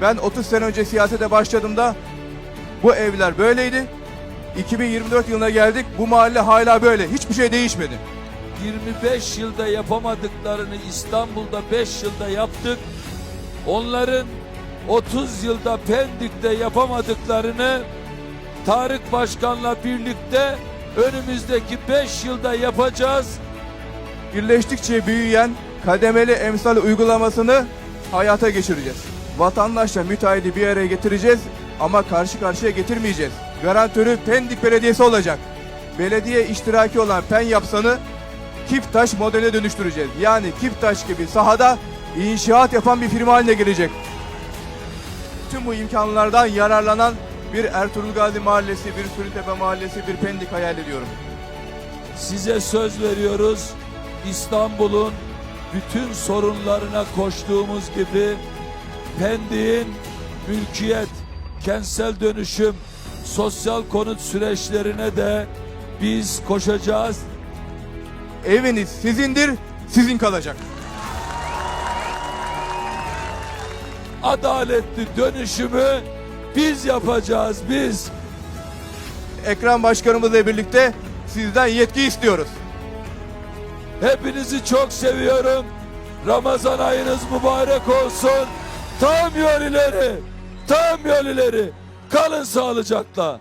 Ben 30 sene önce siyasete başladığımda bu evler böyleydi. 2024 yılına geldik. Bu mahalle hala böyle. Hiçbir şey değişmedi. 25 yılda yapamadıklarını İstanbul'da 5 yılda yaptık. Onların 30 yılda Pendik'te yapamadıklarını Tarık Başkan'la birlikte önümüzdeki 5 yılda yapacağız. Birleştikçe büyüyen kademeli emsal uygulamasını hayata geçireceğiz. Vatandaşla müteahhidi bir araya getireceğiz ama karşı karşıya getirmeyeceğiz. Garantörü Pendik Belediyesi olacak. Belediye iştiraki olan Pen yapsanı Kiptaş modeline dönüştüreceğiz. Yani Kiptaş gibi sahada inşaat yapan bir firma haline gelecek. Tüm bu imkanlardan yararlanan bir Ertuğrul Gazi Mahallesi, bir Sürütepe Mahallesi, bir Pendik hayal ediyorum. Size söz veriyoruz. İstanbul'un bütün sorunlarına koştuğumuz gibi Pendik'in mülkiyet, kentsel dönüşüm, sosyal konut süreçlerine de biz koşacağız. Eviniz sizindir, sizin kalacak. Adaletli dönüşümü biz yapacağız biz. Ekrem Başkanımızla birlikte sizden yetki istiyoruz. Hepinizi çok seviyorum. Ramazan ayınız mübarek olsun. Tam yol. Tam yol. Kalın sağlıcakla.